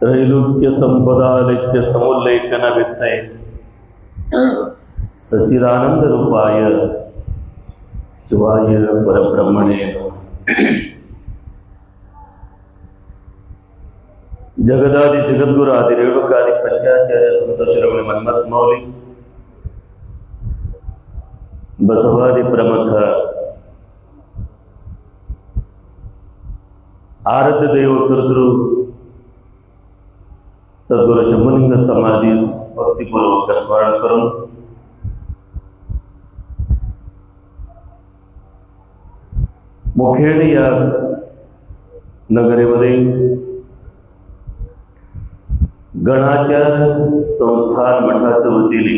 त्रैलोक्य संपदा लेख्य समुल्लेखन वित्तय सच्चिदानंद रूपाय शिवाय परब्रह्मणे नमः. जगदादि जगद्गुरु आदि रेणुकादि पंचाचार्य संत शिरोमणी मन्मथ मौली बसवादी प्रमथ आराध्य देव कर्तृ सद्गुरु शंभुलिंग समाधीस भक्तिपूर्वक स्मरण करून मुखेड या नगरीमध्ये गणाचार संस्थान मठाच्या वतीने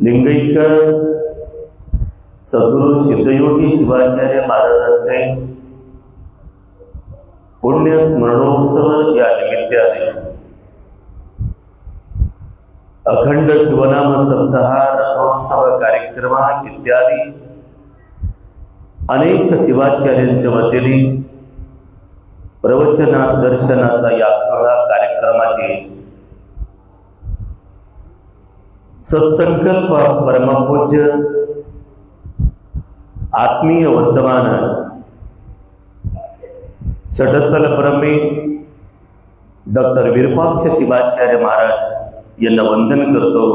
लिंगैकर सद्गुरू सिद्धयोगी शिवाचार्य महाराजांचे पुण्य स्मरणोत्सव या निमित्ताने. अखंड शिवनाम सप्ताह रथोत्सव कार्यक्रम इत्यादी अनेक शिवाचार्यांच्या वतीने प्रवचना दर्शनाचा या सोहळा कार्यक्रमाची सत्संकल्प परमपूज्य आत्मीय वर्तमान षटस्थल परमे डॉक्टर विरूपाक्ष शिवाचार्य महाराज यांना वंदन करतो.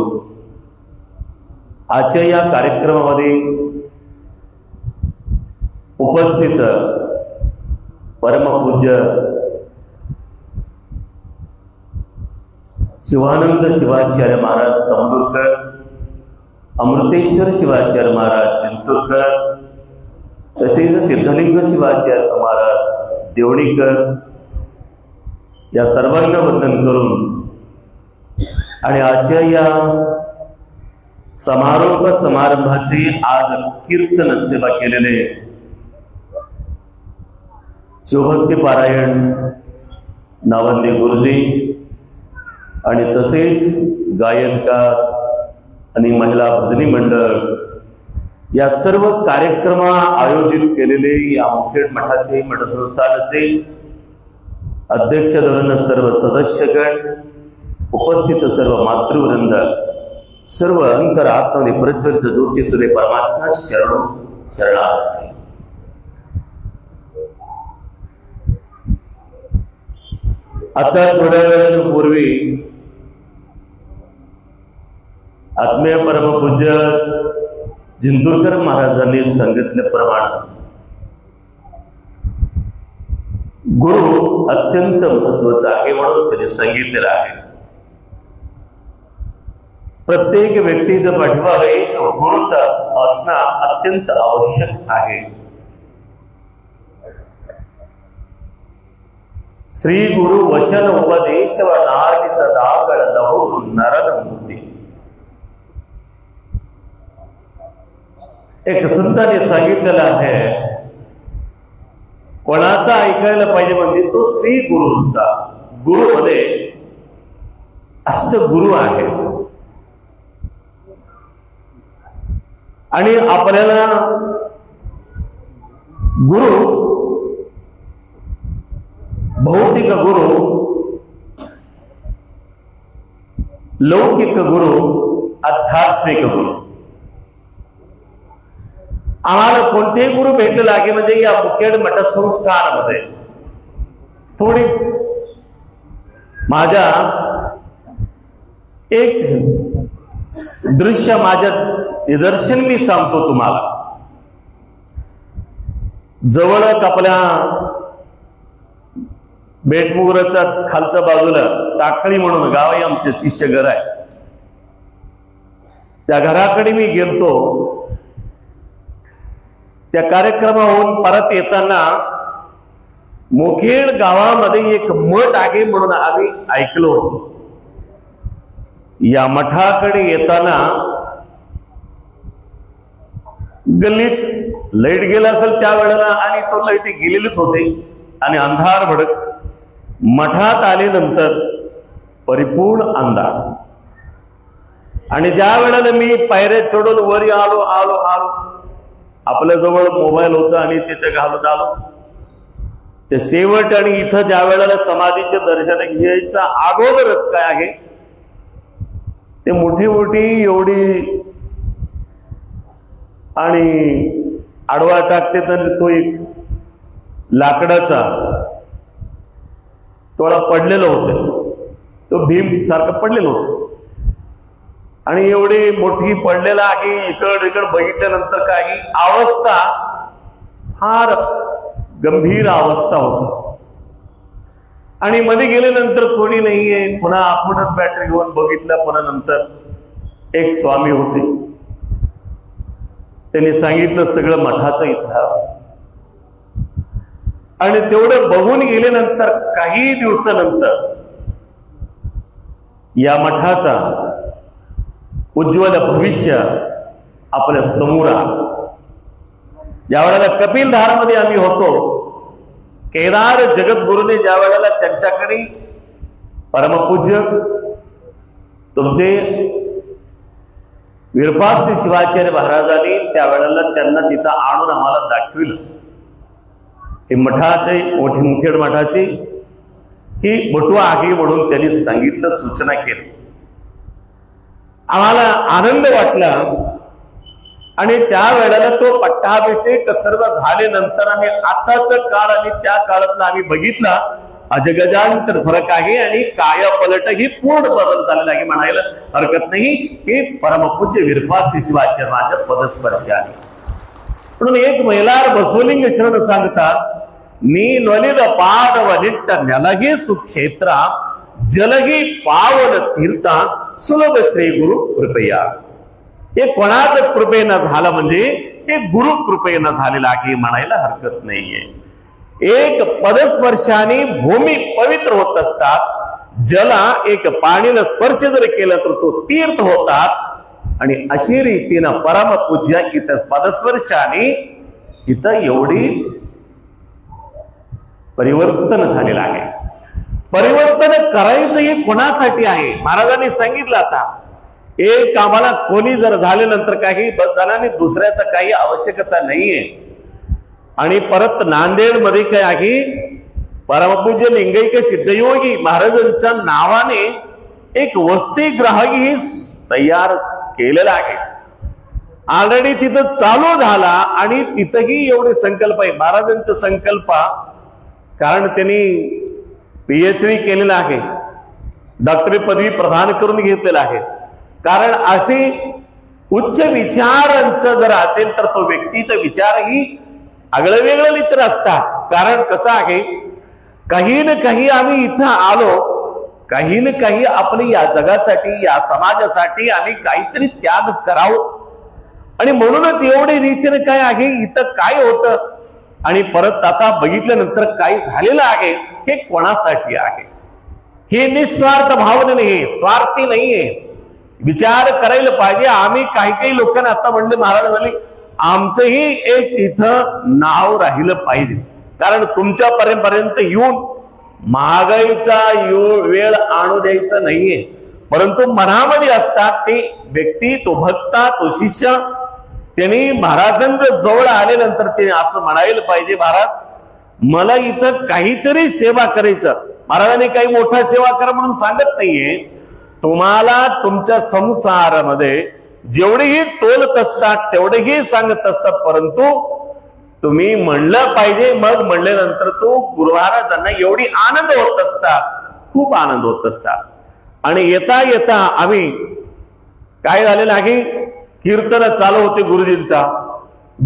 आजच्या या कार्यक्रमामध्ये उपस्थित परमपूज्य शिवानंद शिवाचार्य महाराज तंबुरकर अमृतेश्वर शिवाचार्य महाराज चिंतूरकर तसेच सिद्धलिंग शिवाचार्य महाराज देवणीकर या सर्वांना वंदन करून आणि आजच्या या समारोप समारंभाचे आज कीर्तन सेवा केलेले शिवभक्ती पारायण नावंदे गुरुजी आणि तसेच गायनकार आणि महिला भजनी मंडळ या सर्व कार्यक्रम आयोजित केलेले या मुखेड मठाचे मठसंस्थानाचे अध्यक्ष धरून सर्व सदस्यगण उपस्थित सर्व मातृवृंद सर्व अंतर आत्मने प्रज्वलित ज्योती सूर्य परमात्मा शरण शरणार्थी. आता थोड्या वेळापूर्वी आत्मीय परमपूज्य जिंतूरकर महाराजांनी सांगितल्याप्रमाणे गुरु अत्यंत महत्त्वाचा आहे म्हणून त्यांनी सांगितलेलं आहे. प्रत्येक व्यक्तीचं पाठीमागे एक गुरुचा असणं अत्यंत आवश्यक आहे. श्री गुरु वचन उपदेश व नारी सदा लहू नरन मूर्ती एक संतांनी सांगितलेलं आहे. कोणाचा ऐकायला पाहिजे म्हणजे तो श्री गुरुंचा. गुरु मध्ये अष्टगुरु आहे आणि आपल्याला गुरु भौतिक गुरु लौकिक गुरु आध्यात्मिक गुरु. आम्हाला कोणतेही गुरु भेटले लागे म्हणजे या मुखेड मठ संस्थानामध्ये थोडी माझ्या एक दृश्य माझ्या निदर्शन मी सांगतो तुम्हाला. जवळच आपल्या बेटमुगराचा खालच्या बाजूला टाकळी म्हणून गाव आहे आमचे शिष्य घर आहे. त्या घराकडे मी गेलतो. त्या कार्यक्रमाहून परत येताना मुखेड गावामध्ये एक मठ आहे म्हणून आम्ही ऐकलो होतो. या मठाकडे येताना गल्लीत लाइट गेला असेल त्या वेळेला आणि तो लाइट गेलेलीच होते आणि अंधार भडक. मठात आल्यानंतर परिपूर्ण अंधार. आणि ज्या वेळेला मी पायऱ्या चढून वरी आलो आलो आलो आपल्या जवळ मोबाईल होता आणि तिथे घालत आलो. ते शेवट आणि इथं ज्या वेळेला समाधीचे दर्शन घ्यायचं अगोदरच काय आहे? ते मोठी मोठी एवढी आणि आडवा टाकते तर तो एक लाकडाचा तोळा पडलेलं होतं. तो भीम सारखा पडलेला होता. आणि एवढी मोठी पडलेला आहे इकड इकड बघितल्यानंतर काही अवस्था फार गंभीर अवस्था होती. आणि मध्ये गेल्यानंतर कोणी नाहीये पुन्हा आपणच बॅटरी घेऊन बघितलं पुन्हा नंतर एक स्वामी होते. त्यांनी सांगितलं सगळं मठाचा इतिहास. आणि तेवढं बघून गेल्यानंतर काही दिवसानंतर या मठाचा उज्ज्वल भविष्य आपल्यासमोर ज्या वेळेला कपिल धारामध्ये आम्ही होतो केदार जगद्गुरूने ज्या वेळेला त्यांच्याकडे परमपूज्य तुमचे श्री शिवाचार्य महाराजांनी त्यावेळेला त्यांना तिथं आणून आम्हाला दाखविलं. हे मठाचे मोठी मुखेड मठाची ही बटुआ आहे म्हणून त्यांनी सांगितलं सूचना केली. आम्हाला आनंद वाटला. आणि त्या वेळेला तो पट्टाभिषेक सर्व झाल्यानंतर आम्ही आताच काळ आणि त्या काळातला आम्ही बघितला अजगजांतर फरक आहे आणि काय पलट ही पूर्ण बदल झालेला आहे म्हणायला हरकत नाही. की परमपूज्य विरपाक्षी शिवाच्या माझ्या पदस्पर्श आहे. म्हणून एक महिलार बसवलिंग शरण सांगतात मी ललित पादव निट्ट नेलही सुक्षेत्रा जलही पावन तीर्था सुलभ श्री गुरु कृपया. हे कोणाच कृपेनं झालं म्हणजे हे गुरु कृपेनं झालेलं आहे म्हणायला हरकत नाहीये. एक पदस्पर्शाने भूमी पवित्र होत असतात जला एक पाणीनं स्पर्श जर केला तर तो तीर्थ होतात. आणि अशी रीतीनं परमपूज्य इथं पदस्पर्शाने इथं एवढी परिवर्तन झालेलं आहे. परिवर्तन करायचं हे कोणासाठी आहे? महाराजांनी सांगितलं आता. एक आम्हाला कोणी जर झाल्यानंतर काही बस झाल्याने दुसऱ्याचं काही आवश्यकता नाहीये. आणि परत नांदेडमध्ये काय आहे? परमपूज्य लिंगैक सिद्धयोगी महाराजांच्या नावाने एक वसतिगृहही तयार केलेला आहे. ऑलरेडी तिथं चालू झाला आणि तिथंही एवढे संकल्प आहे. महाराजांचा संकल्प कारण त्यांनी पीएचडी केलेलं आहे. डॉक्टरी पदवी प्रदान करून घेतलेलं आहे. कारण असे उच्च विचारांचं जर असेल तर तो व्यक्तीचा विचारही आगळं वेगळं इतर असतात. कारण कसं आहे काही ना काही आम्ही इथं आलो काही ना काही आपली या जगासाठी या समाजासाठी आम्ही काहीतरी त्याग करावं. आणि म्हणूनच एवढी रीतीने काय आहे इथं काय होतं? आणि परत आता बघितल्यानंतर काय झालेलं आहे हे कोणासाठी आहे? हे निस्वार्थ भावने नाही स्वार्थी नाहीये. विचार करायला पाहिजे. आम्ही काही काही लोकांना आता म्हणले महाराज म्हणले आमचंही एक इथं नाव राहिलं पाहिजे. कारण तुमच्या पर्यंत येऊन महागाईचा वेळ आणू द्यायचा नाहीये. परंतु मनामध्ये असतात ते व्यक्ती तो भक्ता तो शिष्य त्यांनी महाराजांच्या जवळ आल्यानंतर ते असं म्हणायला पाहिजे महाराज मला इथं काहीतरी सेवा करायचं. महाराजांनी काही मोठा सेवा करा म्हणून सांगत नाहीये. तुम्हाला तुमच्या संसारामध्ये जेवढेही तोलत असतात तेवढेही सांगत असतात परंतु तुम्ही म्हणलं पाहिजे मग म्हणल्यानंतर तो गुरु महाराजांना एवढी आनंद होत असतात खूप आनंद होत असतात. आणि येता येता आम्ही काय झालेलं आहे? कीर्तन चालू होते गुरुजींचा.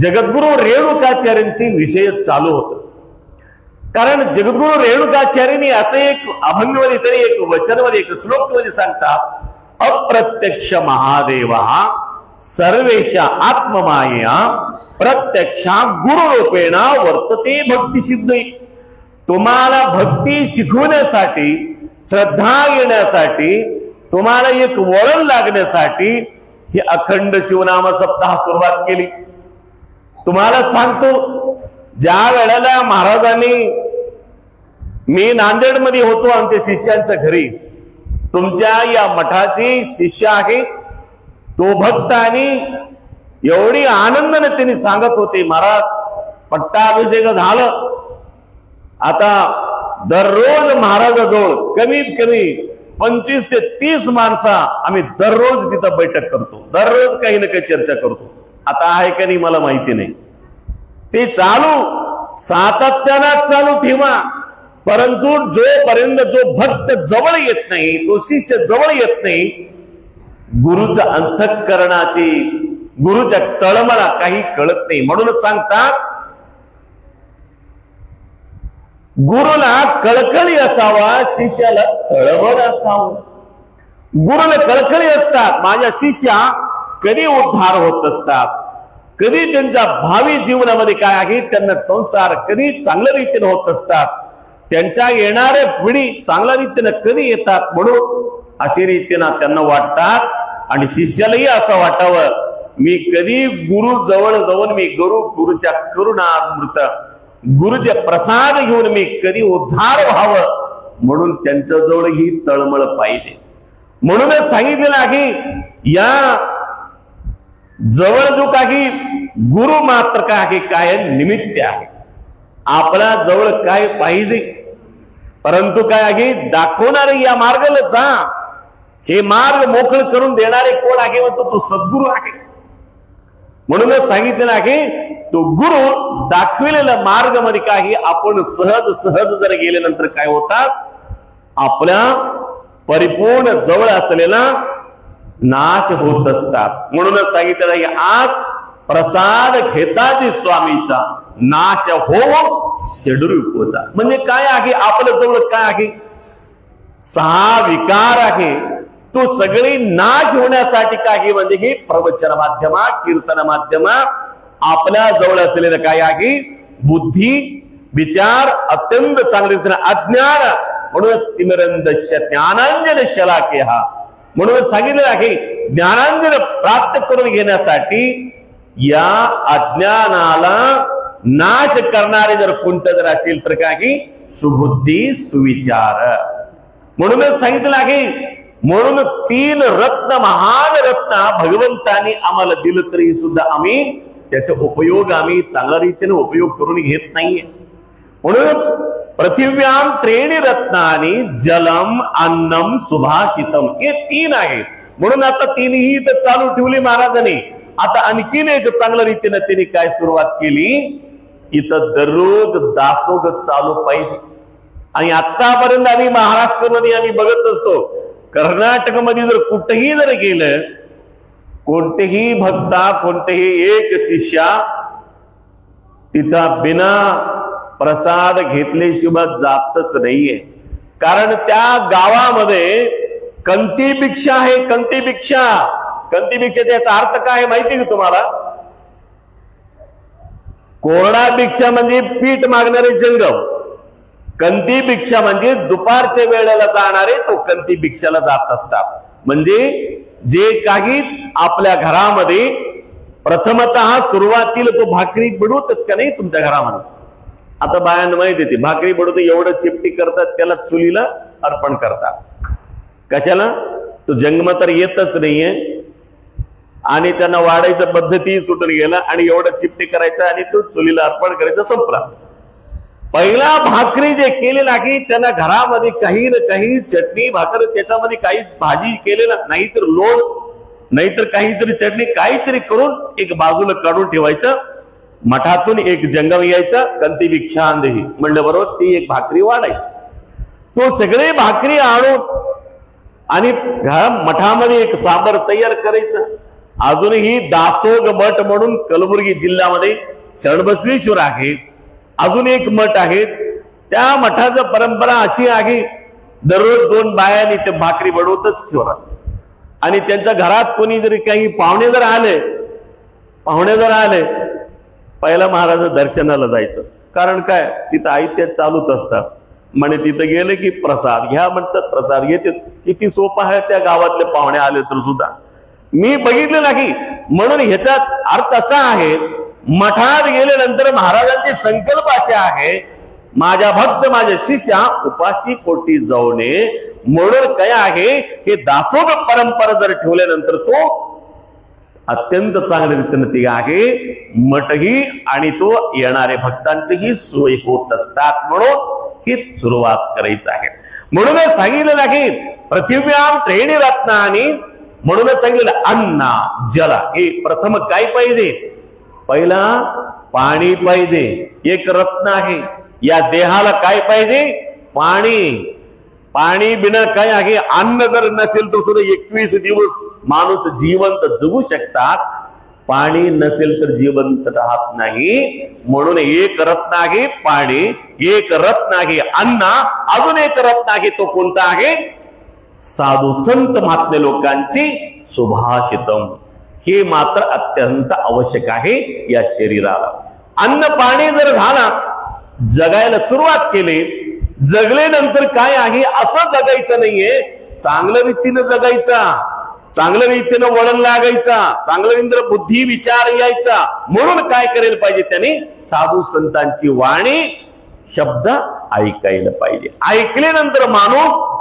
जगद्गुरु रेणुकाचार्यांची विषय चालू होतं. कारण जगद्गुरु रेणुकाचार्यांनी असे एक अभंगमध्ये तरी एक वचनमध्ये एक श्लोकमध्ये सांगतात अप्रत्यक्ष महादेव सर्वेशा आत्ममाया प्रत्यक्षा गुरुरूपेण वर्तते भक्ती सिद्ध. तुम्हाला भक्ती शिकवण्यासाठी श्रद्धा येण्यासाठी तुम्हाला एक वळण लागण्यासाठी ही अखंड शिवनाम सप्ताह सुरुवात केली. तुम्हाला सांगतो ज्या वेळेला महाराजांनी मी नांदेडमध्ये होतो आमच्या शिष्यांच्या घरी तुमच्या या मठाची शिष्य आहे तो भक्त आणि एवढी आनंदाने त्यांनी सांगत होते महाराज पट्टाभिषेक झालं. आता दररोज महाराजाजवळ कमीत कमी पंचवीस ते तीस माणसा आम्ही दररोज तिथं बैठक करतो दररोज काही ना काही चर्चा करतो. आता आहे का नाही मला माहिती नाही. ते चालू सातत्यानं चालू ठेवा. परंतु जोपर्यंत जो भक्त जवळ येत नाही तो शिष्य जवळ येत नाही गुरुच्या अंतःकरणाची गुरुच्या तळमळा काही कळत नाही. म्हणूनच सांगतात गुरुला कळकळी असावा शिष्याला तळमळ असावं. गुरुला कळकळी असतात. माझ्या शिष्या कधी उद्धार होत असतात? कधी त्यांच्या भावी जीवनामध्ये काय आहे त्यांना संसार कधी चांगल्या रीतीनं होत असतात त्यांच्या येणाऱ्या पिढी चांगल्या रीतीनं कधी येतात म्हणून अशी रीतीनं त्यांना वाटतात. आणि शिष्यालाही असं वाटावं मी कधी गुरु जवळ जाऊन मी गुरु गुरुच्या करुणामृत गुरुचे प्रसाद घेऊन मी कधी उद्धार व्हावं म्हणून त्यांच्या जवळ ही तळमळ पाहिजे. म्हणूनच सांगितलेलं आहे या जवळ जो काही गुरु मात्र काय आहे काय निमित्त आहे. आपला जवळ काय पाहिजे? परंतु काय आहे? दाखवणारे या मार्गाला जा. हे मार्ग मोकळ करून देणारे कोण आहे? म्हणतो तो सद्गुरू आहे. म्हणूनच सांगितलेलं आहे तो गुरु दाखविलेला मार्गमध्ये काही आपण सहज सहज जर गेल्यानंतर काय होतात? आपल्या परिपूर्ण जवळ असलेला नाश होत असतात. म्हणूनच सांगितलं की आज प्रसाद घेताची स्वामीचा नाश हो षडरूपोचा म्हणजे काय आहे? आपलं जवळ काय आहे? सहा विकार आहे. तो सगळी नाश होण्यासाठी काही म्हणजे ही प्रवचन माध्यमा कीर्तन माध्यमा आपल्या जवळ असलेलं काय आहे? बुद्धी विचार अत्यंत चांगले अज्ञान. म्हणूनच तिमिरंदश्य ज्ञानांजन शलाके हा म्हणून सांगितलं आहे ज्ञानांजन प्राप्त करून घेण्यासाठी या अज्ञानाला नाश करणारे जर कोणतं जर असेल तर काही सुबुद्धी सुविचार. म्हणूनच सांगितलं आहे म्हणून तीन रत्न महान रत्न भगवंतानी आम्हाला दिलं तरी सुद्धा आम्ही त्याचा उपयोग आम्ही चांगल्या रीतीने उपयोग करून घेत नाहीये. म्हणून पृथिव्याम त्रेणी रत्नानी जलम अन्नम सुभाषितम हे तीन आहेत. म्हणून आता तीनही इथं चालू ठेवली महाराजांनी. आता आणखीन एक चांगल्या रीतीने त्यांनी काय सुरुवात केली? इथं दररोज दासोग चालू पाहिजे. आणि आतापर्यंत आम्ही महाराष्ट्रामध्ये आम्ही बघत असतो कर्नाटकमध्ये जर कुठेही जर गेलं कोणतेही भक्ता कोणतेही एक शिष्या तिथं बिना प्रसाद घेतल्याशिवाय जातच नाहीये. कारण त्या गावामध्ये कंती भिक्षा आहे कंती भिक्षा. कंती भिक्षेचा याचा अर्थ काय आहे माहिती का तुम्हाला? कोरडा भिक्षा म्हणजे पीठ मागणारे जंगम. कंती भिक्षा म्हणजे दुपारच्या वेळेला जाणारे तो कंती भिक्षाला जात असतात. म्हणजे जे काही आपल्या घरामध्ये प्रथमत सुरुवातीला तो भाकरी बुडवतात का नाही तुमच्या घरामध्ये? आता बायांना माहिती येते भाकरी बडवते एवढं चिपटी करतात त्याला चुलीला अर्पण करतात. कशाला? तो जन्म तर येतच नाहीये. आणि त्यांना वाढायचं पद्धती सुटून गेला आणि एवढं चिपटी करायचं आणि तो चुलीला अर्पण करायचं संपला. पहिला भाकरी जे केलेला की त्यांना घरामध्ये काही ना काही चटणी भाकर त्याच्यामध्ये काही भाजी केलेला नाहीतर लोच नाहीतर काहीतरी चटणी काहीतरी करून एक बाजूला काढून ठेवायचं. मठातून एक जंगम यायचं कंती भिक्षांदही. म्हणलं बरोबर ती एक भाकरी वाढायची. तो सगळे भाकरी आणून आणि मठामध्ये एक सांबर तयार करायचं. अजूनही दासोग मठ म्हणून कलबुर्गी जिल्ह्यामध्ये शरणबसवेश्वर आहे. अजून एक मठ आहे. त्या मठाचं परंपरा अशी आहे दररोज दोन बायांनी ते भाकरी बनवतच ठेवणार आणि त्यांच्या घरात कोणी जरी काही पाहुणे जर आले पाहुणे जर आले पहिला महाराज दर्शनाला जायचं. कारण काय? तिथं आयत्या चालूच असतात म्हणे तिथं गेले की प्रसाद घ्या म्हणतात प्रसाद घेते. किती सोपं आहे त्या गावातले पाहुणे आले तर सुद्धा. मी बघितलं नाही. म्हणून ह्याच्यात अर्थ असा आहे मठात गेल्यानंतर महाराजांचे संकल्प असे आहे माझ्या भक्त माझ्या शिष्या उपाशी पोटी जाऊ नये. म्हणून काय आहे हे दासोग परंपरा जर ठेवल्यानंतर तो अत्यंत चांगल्या रीतीने ती आहे. मठही आणि तो येणारे भक्तांचीही सोय होत असतात म्हणून ही सुरुवात करायची आहे. म्हणूनच सांगितलं आहे पृथ्वीराम त्रेणी रत्नानी. म्हणूनच सांगितलेलं अन्ना जल हे प्रथम काय पाहिजे? पहिला पाणी पाहिजे. एक रत्न आहे. या देहाला काय पाहिजे? पाणी. पाणी बिना काय आहे अन्न जर नसेल तर सुद्धा एकवीस दिवस माणूस जिवंत जगू शकतात. पाणी नसेल तर जिवंत राहत नाही. म्हणून एक रत्न आहे पाणी एक रत्न आहे अन्न अजून एक रत्न आहे तो कोणता आहे? साधू संत महात्मे लोकांची सुभाषितम. हे मात्र अत्यंत आवश्यक आहे या शरीराला. अन्न पाणी जर झाला जगायला सुरुवात केली जगल्यानंतर काय आहे असं जगायचं नाहीये. चांगल्या रीतीनं जगायचा. चांगल्या रीतीनं वळण लागायचा. चांगल्या रीतीनं बुद्धी विचार यायचा. म्हणून काय करायला पाहिजे त्यांनी? साधू संतांची वाणी शब्द ऐकायला पाहिजे. ऐकल्यानंतर माणूस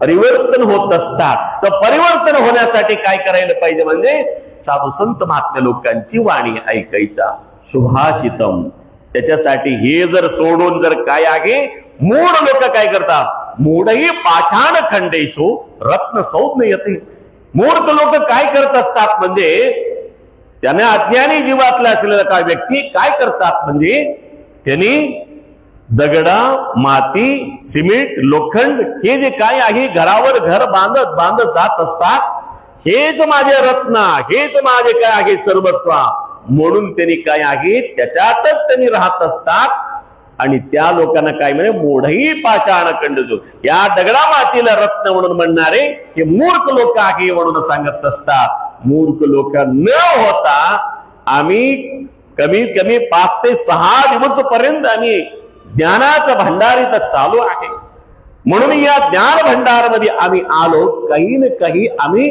परिवर्तन होत असतात. तर परिवर्तन होण्यासाठी काय करायला पाहिजे म्हणजे साधू संत महात्म्या लोकांची वाणी ऐकायचा. सुभाषितम त्याच्यासाठी हे जर सोडून जर काय आहे मूढ लोक काय करतात? मूढही पाषाण खंडेशो रत्न सौज्ञ येते. मूर्त लोक काय करत असतात म्हणजे त्याने अज्ञानी जीवातला असलेला काय व्यक्ती काय करतात म्हणजे त्यांनी दगडा माती सिमेंट लोखंड हे जे काय आहे घरावर घर बांधत बांधत जात असतात हेच माझे रत्न हेच माझे काय आहे सर्वस्वा. म्हणून त्यांनी काय आहे त्याच्यातच त्यांनी राहत असतात आणि त्या लोकांना काय म्हणे मोढही पाषाण कंडजो या दगडा मातीला रत्न म्हणून म्हणणारे हे मूर्ख लोक आहे म्हणून सांगत असतात. मूर्ख लोक न होता आम्ही कमीत कमी पाच ते सहा दिवस पर्यंत आम्ही ज्ञानाचं भंडार इथं चालू आहे. म्हणून या ज्ञान भंडारमध्ये आम्ही आलो काही ना काही आम्ही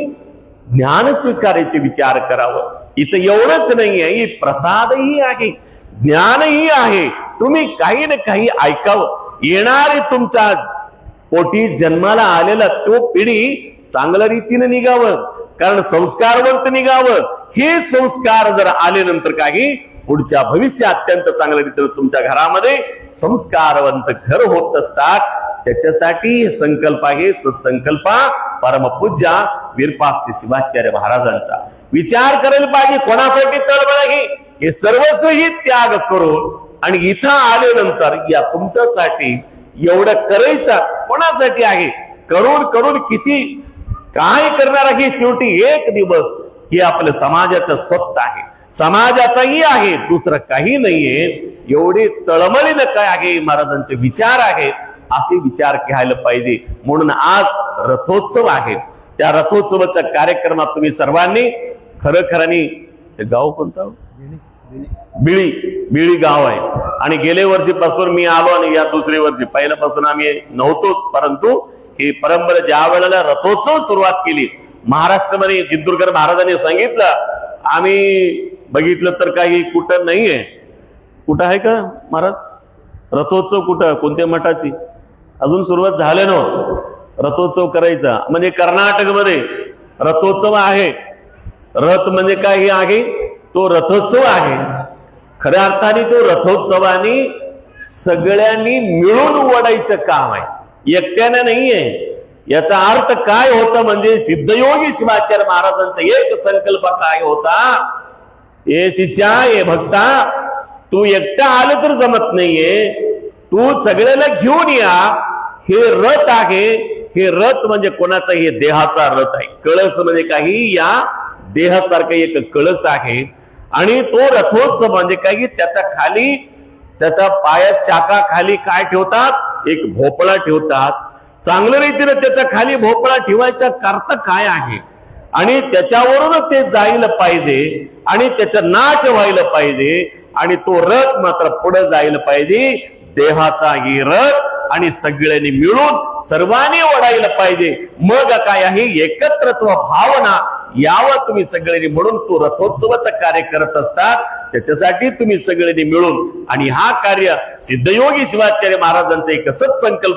ज्ञान स्वीकारायचे विचार करावं. इथं एवढंच नाही आहे प्रसादही आहे. ज्ञानही आहे. तुम्ही काही ना काही ऐकावं. येणारे तुमचा पोटी जन्माला आलेला तो पिढी चांगल्या रीतीने निघावं. कारण संस्कारवंत निघावं. हे संस्कार जर आले नंतर काही पुढच्या भविष्य अत्यंत चांगल्या रीतीने तुमच्या घरामध्ये संस्कारवंत घर होत असतात. त्याच्यासाठी संकल्प आहे सत्संकल्पा परमपूज्या वीरपाक्षी शिवाचार्य महाराजांचा. विचार करायला पाहिजे कोणासाठी तळमळ ही? हे सर्वस्वही त्याग करून आणि इथं आल्यानंतर या तुमच्यासाठी एवढं करायचं कोणासाठी आहे? करून करून किती? काय करणार आहे शेवटी एक दिवस हे आपलं समाजाचं स्वप्न आहे. समाजाचाही आहे दुसरं काही नाहीये. एवढी तळमळीनं काय आहे महाराजांचे विचार आहेत असे विचार घ्यायला पाहिजे. म्हणून आज रथोत्सव आहे. त्या रथोत्सवाच्या कार्यक्रमात तुम्ही सर्वांनी खरं खरानी गाव कोणतं? बिळी बिळी गाव आहे. आणि गेल्या वर्षीपासून मी आलो आणि या दुसऱ्या वर्षी. पहिल्यापासून आम्ही नव्हतो परंतु ही परंपरा ज्या वेळेला रथोत्सव सुरुवात केली महाराष्ट्रामध्ये जिंतूरकर महाराजांनी सांगितलं आम्ही बघितलं तर काही कुठं नाहीये. कुठं आहे का महाराज? रथोत्सव कुठं? कोणत्या मठाची? अजून सुरुवात झाले ना रथोत्सव करायचा. म्हणजे कर्नाटकमध्ये रथोत्सव आहे. रथ म्हणजे काय हे आहे? तो रथोत्सव आहे. खऱ्या अर्थाने तो रथोत्सवाने सगळ्यांनी मिळून वडायचं काम आहे. एकट्याने नाहीये. याचा अर्थ काय होता म्हणजे सिद्धयोगी शिवाचार्य महाराजांचा एक संकल्प काय होता? ए शिष्या ए भक्ता तू एकटा आलं तर जमत नाहीये. तू सगळ्याला घेऊन या. हे रथ आहे. हे रथ म्हणजे कोणाचा हे देहाचा रथ आहे. कळस म्हणजे काही या देहासारखं एक कळस आहे. आणि तो रथोत्सव म्हणजे काही त्याच्याखाली त्याचा पाया चाका खाली काय ठेवतात? एक भोपळा ठेवतात. चांगल्या रीतीने त्याचा खाली भोपळा ठेवायचा करता काय आहे? आणि त्याच्यावरून ते जायला पाहिजे आणि त्याचा नाच व्हायला पाहिजे आणि तो रथ मात्र पुढे जायला पाहिजे. देहाचा ही रथ आणि सगळ्यांनी मिळून सर्वांनी ओढायला पाहिजे. मग काय आहे? एकत्रत्व भावना. यावं तुम्ही सगळ्यांनी म्हणून तो रथोत्सवाचा कार्य करत असतात. त्याच्यासाठी तुम्ही सगळ्यांनी मिळून. आणि हा कार्य सिद्धयोगी शिवाचार्य महाराजांचा एक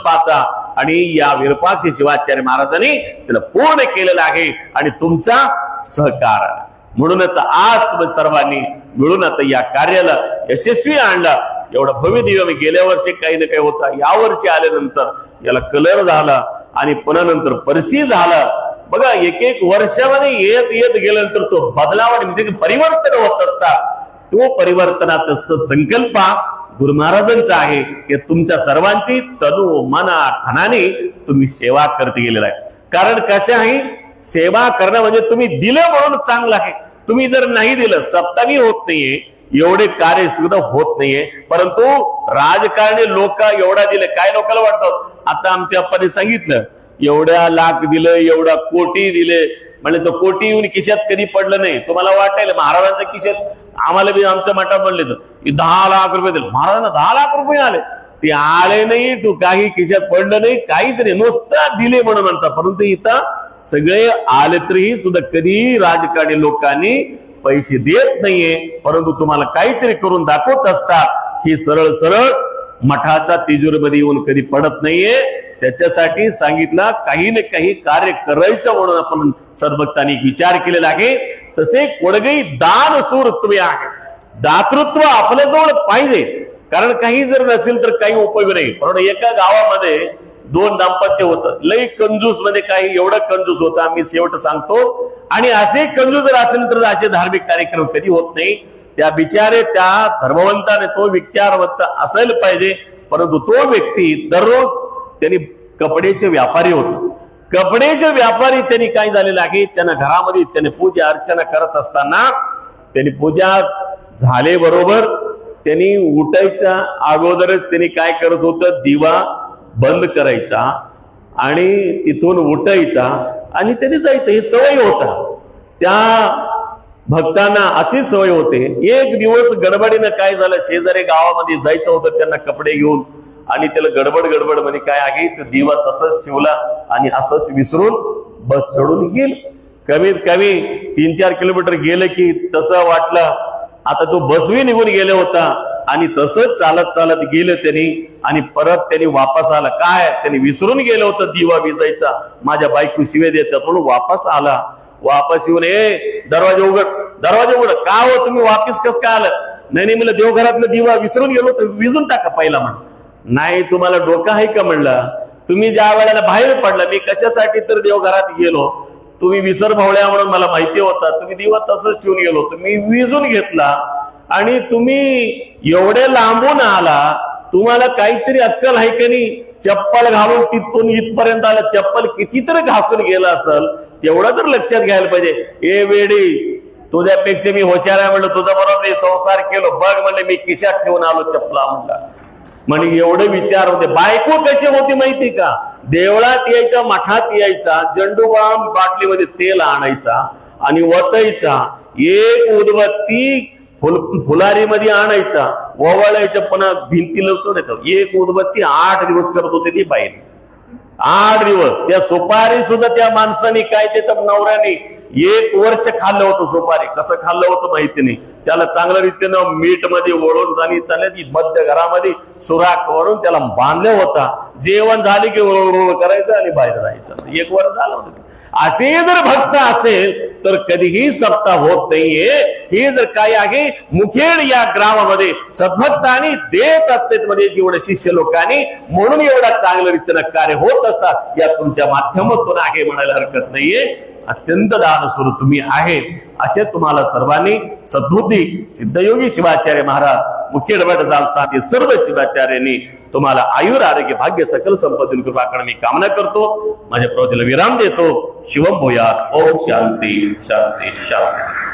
आता. आणि या विरपाक्षी शिवाचार्य महाराजांनी त्याला पूर्ण केलेलं आहे. आणि तुमचा सहकार. म्हणूनच आज तुम्ही सर्वांनी मिळून आता या कार्याला यशस्वी आणलं. एवढा भव्य दिव्य मी गेल्या वर्षी काही ना काही होता. या वर्षी आल्यानंतर याला कलर झाला. आणि पुन्हा नंतर परशी झाला. बघा एक एक वर्षामध्ये येत येत गेल्यानंतर तो बदलावर म्हणजे परिवर्तन होत असतात तो परिवर्तनाचा स- संकल्प गुरु महाराजांचा आहे की तुमच्या सर्वांची तनु मना धनाने तुम्ही सेवा करत गेलेला आहे. कारण कसे आहे? सेवा करणं म्हणजे तुम्ही दिलं म्हणून चांगलं आहे. तुम्ही जर नाही दिलं सत्तावी होत नाहीये एवढे कार्य सुद्धा होत नाहीये. परंतु राजकारणी लोक एवढा दिले काय लोकांना वाटतात आता आमच्या अप्पाने सांगितलं एवढ्या लाख दिलं एवढा कोटी दिले. म्हणजे तो कोटी येऊन किशात कधी पडलं नाही? तुम्हाला वाटेल महाराजांच्या किशात आम्हाला बी आमच्या मठात म्हणले तर. दहा लाख रुपये दिले. महाराजांना दहा लाख रुपये आले. ते आले नाही तू काही किशात पडलं नाही काहीच नाही नुसतं दिले म्हणून म्हणतात. परंतु इथं सगळे आले तरीही सुद्धा कधी राजकारणी लोकांनी पैसे देत नाहीये. परंतु तुम्हाला काहीतरी करून दाखवत असतात. ही सरळ सरळ मठाचा तिजोरीमध्ये येऊन कधी पडत नाहीये. त्याच्यासाठी सांगितलं काही ना काही कार्य करायचं म्हणून आपण सद्भक्तांनी विचार केलेला आहे. तसे कोणगही दान सूर तुम्ही आहे. दातृत्व आपल्याजवळ पाहिजे. कारण काही जर नसेल तर काही उपयोग नाही. पण एका गावामध्ये दोन दाम्पत्य होतं. लई कंजूसमध्ये काही एवढं कंजूस होतं आम्ही शेवट सांगतो. आणि असे कंजूस जर असेल तर असे धार्मिक कार्यक्रम कधी होत नाही. त्या बिचारे त्या धर्मवंताने तो विचारवंत असायला पाहिजे. परंतु तो व्यक्ती दररोज त्यांनी कपड्याचे व्यापारी होते. कपड्याचे व्यापारी त्यांनी काय झालेलं आहे? त्यांना घरामध्ये त्याने पूजा अर्चना करत असताना त्यांनी पूजा झाले बरोबर. त्यांनी उठायचा अगोदरच त्यांनी काय करत होतं? दिवा बंद करायचा आणि तिथून उठायचा आणि त्यांनी जायचं. ही सवय होता. त्या भक्तांना अशी सवय होते. एक दिवस गडबडीनं काय झालं? शेजारी गावामध्ये जायचं होतं त्यांना कपडे घेऊन. आणि त्याला गडबड गडबडमध्ये काय आहे? तो दिवा तसंच ठेवला आणि असंच विसरून बस चढून गेल. कमीत कमी तीन चार किलोमीटर गेलं की तसं वाटलं. आता तो बसवी निघून गेला होता आणि तसंच चालत चालत गेलं त्यांनी आणि परत त्यांनी वापस आला. काय? त्यांनी विसरून गेलं होतं दिवा विजायचा. माझ्या बायको शिवे देतात म्हणून वापस आला. वापस येऊन ए दरवाजा उघड दरवाजा उघड. का हो तुम्ही? वापस कस काय आलं? नाही नाही मला देवघरातलं दिवा विसरून गेलो तर विजून टाका पहिला म्हण नाही तुम्हाला डोकं आहे का म्हणलं? तुम्ही ज्या वेळेला बाहेर पडला मी कशासाठी तर देवघरात गेलो? तुम्ही विसर भावळ्या म्हणून मला माहिती होता. तुम्ही दिवा तसंच ठेवून गेलो. तुम्ही विजून घेतला. आणि तुम्ही एवढे लांबून आला तुम्हाला काहीतरी अक्कल आहे का नाही? चप्पल घालून तिथून इथपर्यंत आलं चप्पल कितीतरी घासून गेलं असेल तेवढं तर लक्षात घ्यायला पाहिजे. ए वेडी तुझ्यापेक्षा मी हुशार आहे म्हणलं तुझ्या बरोबर मी संसार केलो. बघ म्हणले मी किशात ठेवून आलो चप्पला म्हणला. म्हणजे एवढे विचार होते. बायको कशी होती माहिती का? देवळात यायचा मठात यायचा जंडूबाम बाटलीमध्ये तेल आणायचा आणि वतायचा. एक उदबत्ती फुल फुलारीमध्ये आणायचा. ओवाळायचं पुन्हा भिंतीला येतो एक उदबत्ती आठ दिवस करत होते ती बाईने आठ दिवस. त्या सुपारी सुद्धा त्या माणसाने काय त्याच्या नवऱ्याने एक वर्ष खाल्लं होतं सुपारी कसं खाल्लं होतं माहिती नाही. त्याला चांगल्या रीतीनं मीठमध्ये ओढून आणि त्याने ती मध्य घरामध्ये सुराख वरून त्याला बांधलं होता. जेवण झाले की ओळ करायचं आणि बाहेर जायचं. एक वर्ष झालं होतं. असे जर भक्त असेल तर कधीही सत्ता होत नाहीये. हे जर काय आहे मुखेड या ग्रामामध्ये सद्भक्तानी देत असते मध्ये म्हणजे एवढे शिष्य लोकांनी म्हणून एवढा चांगल्या रीतीनं कार्य होत असतात. या तुमच्या माध्यमातून आहे म्हणायला हरकत नाहीये. अत्यंत दानस्वरूप तुम्ही आहे असे तुम्हाला सर्वांनी सद्बुद्धी सिद्धयोगी शिवाचार्य महाराज मुख्य डबट असतात सर्व शिवाचार्यांनी तुम्हाला आयुर आरोग्य भाग्य सकल संपत्ती कृपाकडे मी कामना करतो. माझ्या प्रवतीला विराम देतो. शिवम भूयात. ओम शांती शांती शांती.